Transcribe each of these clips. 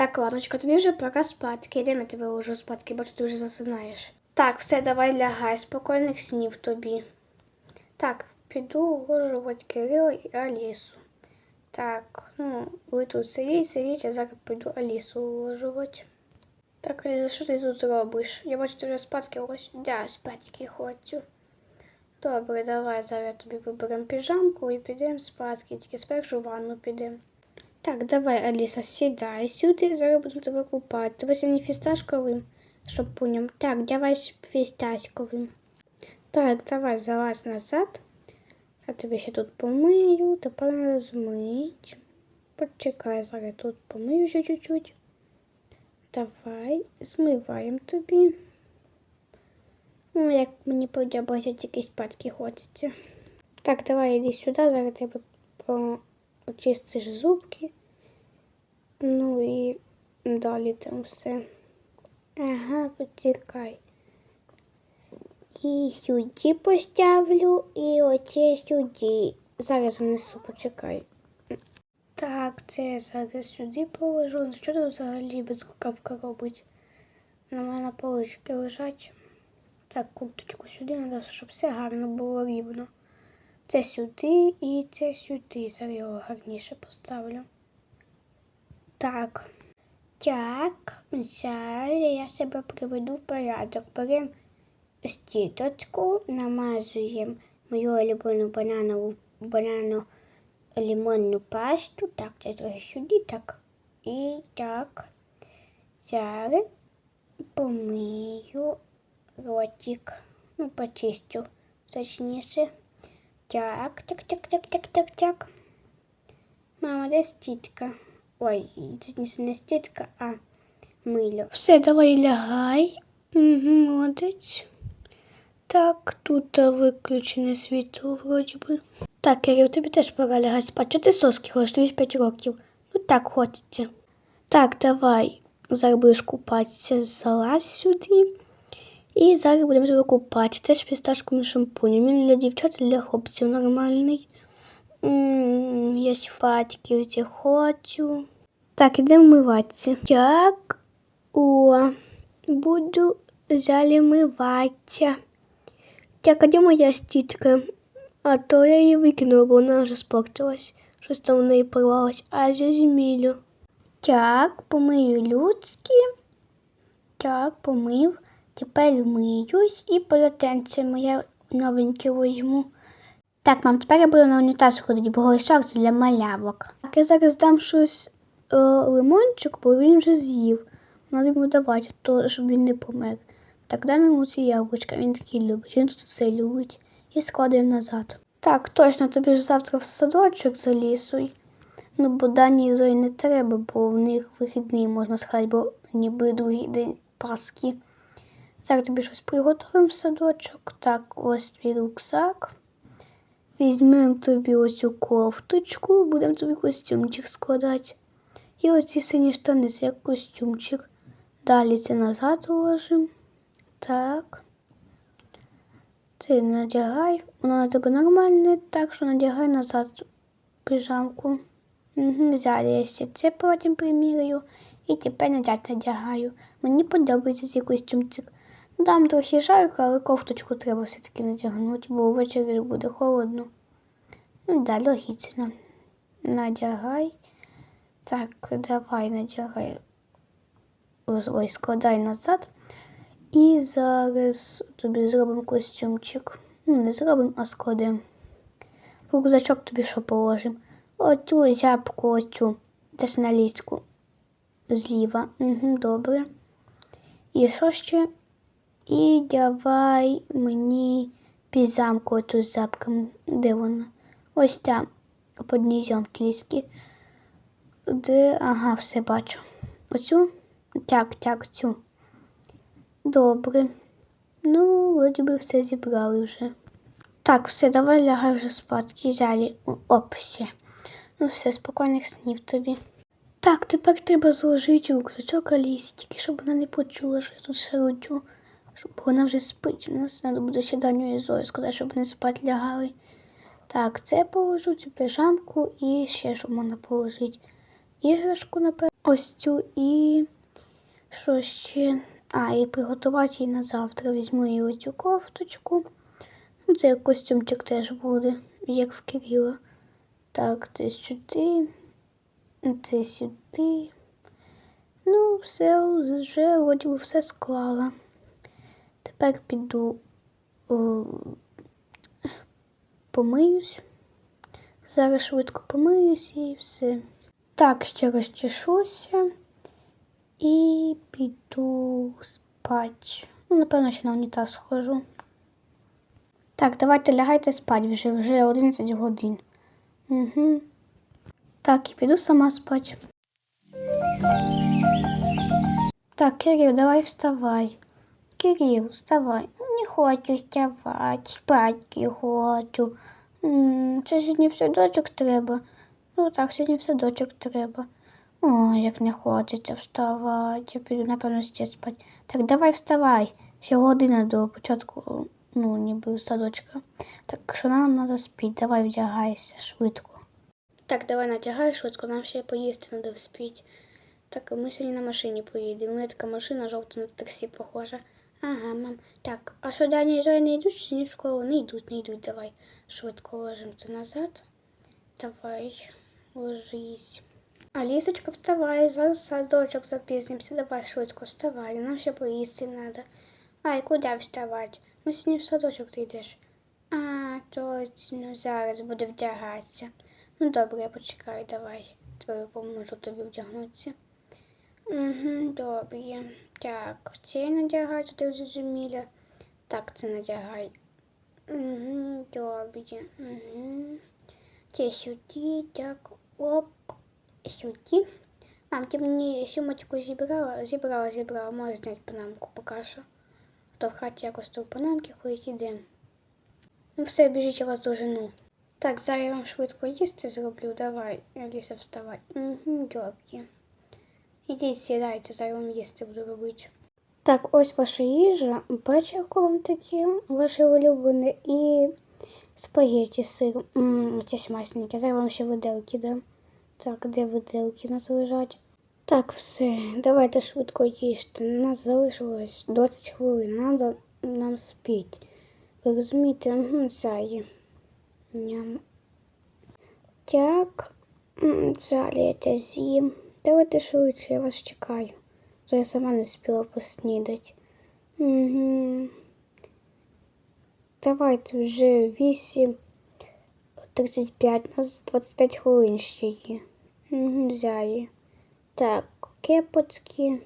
Так, Ланочка, тобі вже пора спадки. Йдемо тебе ложу спадки, бо ти вже засинаєш. Так, все, давай лягай, спокійних снів тобі. Так, піду уложувати Кирила і Алісу. Так, ну, ви тут сидіть, сидіть, а зараз піду Алісу уложувати. Так, Аліса, що ти тут робиш? Я бачу, ти вже спадки ось. Да, спадки хочу. Добре, давай зараз тобі виберемо піжамку і підемо спадки. Тільки спершу в ванну підемо. Так, давай, Аліса, сідай сюди, зараз будемо тебе купати. Тебе сьогодні фісташковим шампунем. Так, давай фісташковим. Так, давай, залазь назад. Я тобі ще тут помию, тепер треба змить. Почекай, зараз тут помию ще чуть-чуть. Давай, змиваємо тобі. Ну, як мені подобається, тільки спадки хочеться. Так, давай іди сюди, зараз тебе почистиш зубки. Ну і далі там все. Ага, почекай. І сюди поставлю, і оце сюди. Зараз занесу, почекай. Так, це я зараз сюди положу. Ну, Що тут взагалі без рукавка робить? На мене полички лежать. Так, курточку сюди треба, щоб все гарно було рівно. Це сюди і це сюди. Зараз його гарніше поставлю. Так. Так, зараз я себе приведу в порядок. Беремо стіточку, намазуємо мою улюблену бананову банано лимонну пасту. Так, це трохи сюди, так. І так. Зараз помию ротик. Ну, почистю точніше. Так, так, так, так, так, так, так. Мама, де стітка? Ой, це не стітка, а мило. Все, давай лягай. Угу, молодець. Так, тут виключене світло вроді би. Так, Кирил, тобі теж пора лягати спати. Ти соски хочеш? Тобі ж 5 років. Ну так хочеться. Так, давай. Зараз будеш купатися, залазь сюди. І зараз будемо тебе купати. Теж фісташковим шампунем. Він для дівчат, для хлопців нормальний. М, Я спадки всі хочу. Так, ідемо вмиватися. Так, о, буду взяли миватися. Так, а де моя? А то я її викинула, бо вона вже спортилась. Щось там в неї порвалось. А змілю. Так, помию людські. Так, помив. Тепер миюсь і полотенце моє новеньке візьму. Так, мам, тепер я буду на унітаз ходити, бо горішок це для малявок. Так, я зараз дам щось е, лимончик, бо він вже з'їв. Надо йому давати, то щоб він не помер. Так, дам йому ці яблучка, він такий любить, він тут все любить. І складаємо назад. Так, точно, тобі ж завтра в садочок залісуй. Ну, бо Дані Зої не треба, бо в них вихідний можна сказати, бо ніби другий день Пасхи. Зараз тобі щось приготуємо садочок. Так, ось твій рюкзак. Візьмемо тобі ось цю кофточку, будемо тобі костюмчик складати. І ось ці сині штани, це як костюмчик. Далі це назад уложимо. Так. Це надягай. Воно на тебе нормальне, так що надягай назад пижамку. Угу, зараз я це потім приміряю і тепер назад надягаю. Мені подобається цей костюмчик. Там трохи жарко, але кофточку треба все-таки надягнути, бо ввечері буде холодно. Ну да, логічно. Надягай. Так, давай надягай. Ось складай назад. І зараз тобі зробимо костюмчик. Ну, не зробимо, а складемо. Рюкзачок тобі що положимо? Оцю зябку, оцю, теж на ліску зліва. Угу, добре. І що ще? І давай мені пізамку оту з запками. Де вона? Ось там, під низом кіліски. Де, ага, все бачу. Оцю? Так, так, цю. Добре. Ну, вроді би все зібрали вже. Так, все, давай лягай вже спадки. Взяли. Оп, все. Ну все, спокійних снів тобі. Так, тепер треба зложити рюкзачок Алісі, тільки щоб вона не почула, що я тут шарудю. Щоб вона вже спить. У нас треба буде ще і Зою сказати, щоб вони спати лягали. Так, це положу, цю пижамку і ще що можна положити. Іграшку, напевно. ось цю і що ще? А, і приготувати її на завтра. Візьму її оцю кофточку. Ну, Це як костюмчик теж буде, як в Кирила. Так, це сюди, це сюди. Ну, все вже вроді все склала. Тепер піду о, помиюсь. Зараз швидко помиюсь і все. Так, ще розчешуся і піду спать. Ну, напевно, ще на унітаз схожу. Так, давайте лягайте спать вже, вже 11 годин. Угу. Так, і піду сама спать. Так, Кирил, давай вставай. Кирил, вставай. Не хочу вставати, спати хочу. Це сьогодні в садочок треба. Ну так, сьогодні в садочок треба. Ой, як не хочеться вставати. Я піду, напевно, ще спати. Так, давай вставай. Ще година до початку, ну, ніби садочка. Так, що нам треба спіти? Давай вдягайся швидко. Так, давай надягай швидко, нам ще поїсти треба вспіть. Так, ми сьогодні на машині поїдемо. У мене така машина жовта на таксі похожа. Ага, мам. Так, а що Даня і Зоя не йдуть сьогодні в школу? Не йдуть, не йдуть. Давай швидко ложимо це назад. Давай, ложись. Алісочка, вставай, зараз садочок запізнимося. Давай швидко вставай, нам ще поїсти треба. Ай, куди вставати? Ну сьогодні в садочок ти йдеш. А, точно, зараз буду вдягатися. Ну добре, я почекаю, давай. Твою поможу тобі вдягнутися. Угу, добре. Так, це надягай, то ти зрозуміла. Так, це надягай. Угу, добре. Угу. Це сюди, так, оп, сюди. Мам, ти мені сумочку зібрала, зібрала, зібрала, можеш зняти панамку поки що. То в хаті якось то в панамки ходить ідемо. Ну все, біжіть, я вас дожену. Так, зараз я вам швидко їсти зроблю. Давай, Аліса, вставай. Угу, добре. Ідіть, сідайте, зараз вам їсти буду робити. Так, ось ваша їжа, печивко вам таке, ваше улюблене, і спагетті. Ммм, ці смачненькі. Зараз вам ще виделки дам. Так, де виделки у нас лежать? Так, все, давайте швидко їжте. У нас залишилось 20 хвилин, треба нам спіти. Ви розумієте, це Так, далі я з'їм. Давайте швидше, я вас чекаю. То я сама не встигла поснідати. Угу. Давайте вже 8 35, у нас 25 хвилин ще є. Угу, взяли. Так, кепочки,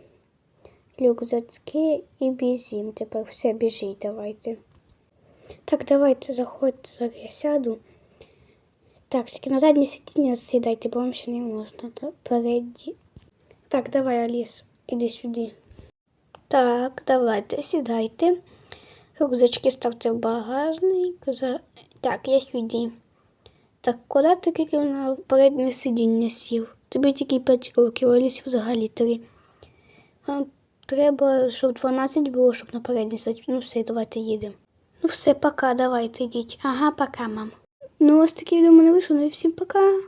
рюкзачки і бізім. Тепер все біжіть, давайте. Так, давайте заходьте, зараз я сяду. Так, тільки на заднє сидіння сідайте, бо вам ще не можна. Да? Переді. Так, давай, Аліс, іди сюди. Так, давайте, сідайте. Рюкзачки ставте в багажник. Так, я сюди. Так, куди ти тільки на переднє сидіння сів? Тобі тільки 5 років, Алісі взагалі 3. Вам треба, щоб 12 було, щоб на переднє сидіти. Ну все, давайте їдемо. Ну все, пока, давайте йдіть. Ага, пока, мам. Ну, ось таке відео мене вийшло, ну і всім пока.